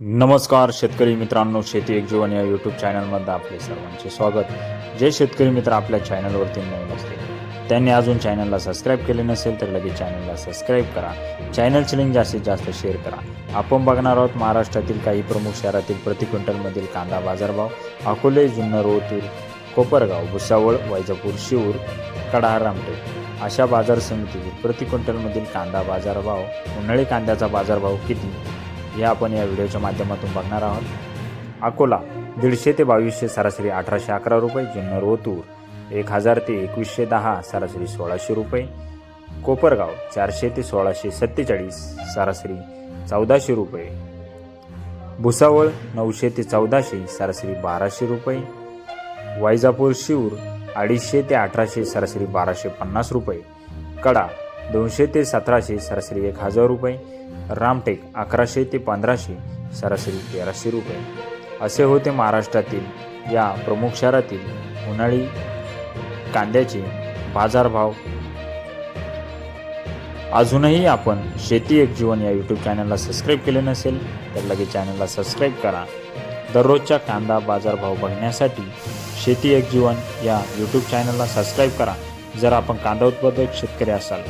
नमस्कार शेतकरी मित्रांनो शेती एक जीवन या यूट्यूब चॅनलमध्ये आपले सर्वांचे स्वागत. जे शेतकरी मित्र आपल्या चॅनलवरती नवीन असतील त्यांनी अजून चॅनलला सबस्क्राईब केले नसेल तर लगेच चॅनलला सबस्क्राईब करा. चॅनलची लिंक जास्तीत जास्त शेअर करा. आपण बघणार आहोत महाराष्ट्रातील काही प्रमुख शहरातील प्रति क्विंटलमधील कांदा बाजारभाव. अकोले जुन्नर ओतूर कोपरगाव भुसावळ वैजापूर शिवूर कडार रामटेक अशा बाजार समितीतील प्रति क्विंटलमधील कांदा बाजारभाव उन्हाळी कांद्याचा बाजारभाव किती? हे आपण या व्हिडिओच्या माध्यमातून बघणार आहोत. अकोला दीडशे ते बावीसशे सरासरी अठराशे अकरा रुपये जुन्नर ओतूर एक हजार ते एकवीसशे दहा सरासरी सोळाशे रुपये कोपरगाव चारशे ते सोळाशे सत्तेचाळीस सरासरी चौदाशे रुपये भुसावळ नऊशे ते चौदाशे सरासरी बाराशे रुपये वैजापूर शिवूर अडीचशे ते अठराशे सरासरी बाराशे पन्नास रुपये कडा दोनशे ते सतराशे सरासरी एक हजार रुपये. रामटेक अकराशे ते पंधराशे सरासरी तेराशे रुपये. असे होते महाराष्ट्रातील या प्रमुख शहरातील उन्हाळी कांद्याचे बाजारभाव. अजूनही आपण शेती एक जीवन या यूट्यूब चॅनलला सबस्क्राईब केले नसेल तर लगेच चॅनलला सबस्क्राईब करा. दररोजच्या कांदा बाजारभाव बघण्यासाठी शेती एक जीवन या यूट्यूब चॅनलला सबस्क्राईब करा. जर आपण कांदा उत्पादक शेतकरी असाल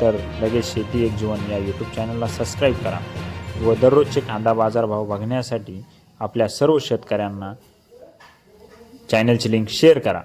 तर लगेच शेती एक जीवन या यूट्यूब चॅनलला सबस्क्राईब करा व दररोजचे कांदा बाजारभाव बघण्यासाठी आपल्या सर्व शेतकऱ्यांना चॅनलची लिंक शेअर करा.